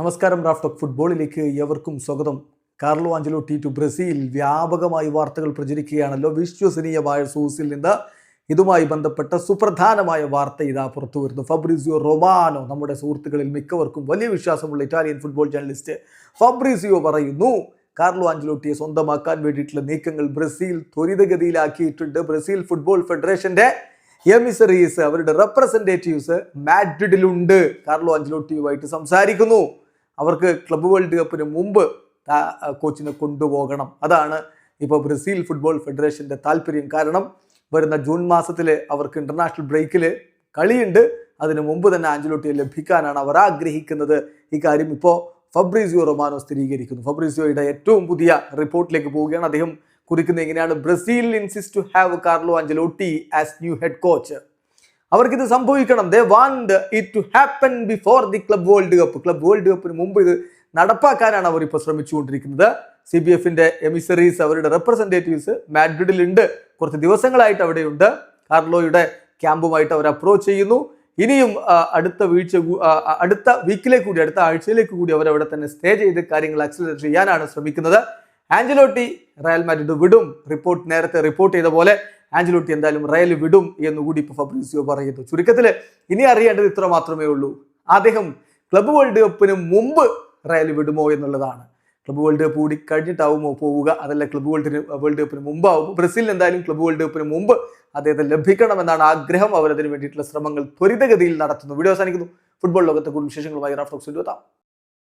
നമസ്കാരം Raf talk ഫുട്ബോളിലേക്ക് എവർക്കും സ്വാഗതം. കാർലോ ആഞ്ചലോട്ടി ടു ബ്രസീൽ വ്യാപകമായി വാർത്തകൾ പ്രചരിക്കുകയാണല്ലോ. വിശ്വസനീയമായ സോഴ്സിൽ നിന്ന് ഇതുമായി ബന്ധപ്പെട്ട സുപ്രധാനമായ വാർത്ത ഇതാ പുറത്തു വരുന്നു. ഫബ്രിസിയോ റൊമാനോ നമ്മുടെ സുഹൃത്തുക്കളിൽ മിക്കവർക്കും വലിയ വിശ്വാസമുള്ള ഇറ്റാലിയൻ ഫുട്ബോൾ ജേർണലിസ്റ്റ് ഫബ്രിസിയോ പറയുന്നു കാർലോ ആഞ്ചലോട്ടിയെ സ്വന്തമാക്കാൻ വേണ്ടിയിട്ടുള്ള നീക്കങ്ങൾ ബ്രസീൽ ത്വരിതഗതിയിലാക്കിയിട്ടുണ്ട്. ബ്രസീൽ ഫുട്ബോൾ ഫെഡറേഷന്റെ എമിസറീസ് അവരുടെ റെപ്രസെന്റേറ്റീവ്സ് മാഡ്രിഡിലുണ്ട്. കാർലോ ആഞ്ചലോട്ടിയുമായിട്ട് സംസാരിക്കുന്നു. അവർക്ക് ക്ലബ് വേൾഡ് കപ്പിന് മുമ്പ് കോച്ചിനെ കൊണ്ടുപോകണം. അതാണ് ഇപ്പോൾ ബ്രസീൽ ഫുട്ബോൾ ഫെഡറേഷന്റെ താല്പര്യം. കാരണം വരുന്ന ജൂൺ മാസത്തിൽ അവർക്ക് ഇന്റർനാഷണൽ ബ്രേക്കിൽ കളിയുണ്ട്. അതിനു മുമ്പ് തന്നെ ആഞ്ചലോട്ടിയെ ലഭിക്കാനാണ് അവർ ആഗ്രഹിക്കുന്നത്. ഇക്കാര്യം ഇപ്പോൾ ഫബ്രീസിയോ റൊമാനോ സ്ഥിരീകരിക്കുന്നു. ഫബ്രീസിയോയുടെ ഏറ്റവും പുതിയ റിപ്പോർട്ടിലേക്ക് പോവുകയാണ്. അദ്ദേഹം കുറിക്കുന്നത് എങ്ങനെയാണ്? Brazil insist to have Carlo Ancelotti as new head coach അവർക്കിത് സംഭവിക്കണം. They want it to happen before the club world cup club world കപ്പിന് മുമ്പ് ഇത് നടപ്പാക്കാനാണ് അവർ ഇപ്പോൾ ശ്രമിച്ചുകൊണ്ടിരിക്കുന്നത് സി ബി എഫിന്റെ എമിസറീസ് അവരുടെ റെപ്രസെന്റേറ്റീവ്സ് മാഡ്രിഡിലുണ്ട്. കുറച്ച് ദിവസങ്ങളായിട്ട് അവിടെയുണ്ട്. കാർലോയുടെ ക്യാമ്പുമായിട്ട് അവർ അപ്രോച്ച് ചെയ്യുന്നു. ഇനിയും അടുത്ത വീഴ്ച അടുത്ത വീക്കിലേക്ക് കൂടി അടുത്ത ആഴ്ചയിലേക്ക് കൂടി അവർ അവിടെ തന്നെ സ്റ്റേ ചെയ്ത് കാര്യങ്ങൾ അക്സലറേറ്റ് ചെയ്യാനാണ് ശ്രമിക്കുന്നത്. ആഞ്ചലോട്ടി റയൽ മാഡ്രിഡ് വിടും. റിപ്പോർട്ട് നേരത്തെ റിപ്പോർട്ട് ചെയ്ത പോലെ ആഞ്ചലോട്ടി എന്തായാലും റയൽ വിടും എന്നുകൂടി ഇപ്പോൾ ഫബ്രീസിയോ പറയുന്നു. ചുരുക്കത്തിൽ ഇനി അറിയേണ്ടത് ഇത്ര മാത്രമേ ഉള്ളൂ. അദ്ദേഹം ക്ലബ് വേൾഡ് കപ്പിന് മുമ്പ് റയൽ വിടുമോ എന്നുള്ളതാണ്. ക്ലബ് വേൾഡ് കപ്പ് കൂടി കഴിഞ്ഞിട്ടാവുമോ പോവുക? അതല്ല ക്ലബ് വേൾഡിന് വേൾഡ് കപ്പിന് മുമ്പാവും ബ്രസീലിന് എന്തായാലും ക്ലബ് വേൾഡ് കപ്പിന് മുമ്പ് അദ്ദേഹത്തെ ലഭിക്കണമെന്നാണ് ആഗ്രഹം. അവരതിന് വേണ്ടിയിട്ടുള്ള ശ്രമങ്ങൾ ത്വരിതഗതിയിൽ നടത്തുന്നു. വീഡിയോ അവസാനിക്കുന്നു. ഫുട്ബോൾ ലോകത്തെ കൂടുതൽ വിശേഷങ്ങളുമായി റാഫ്റ്റോക്സ് എത്താം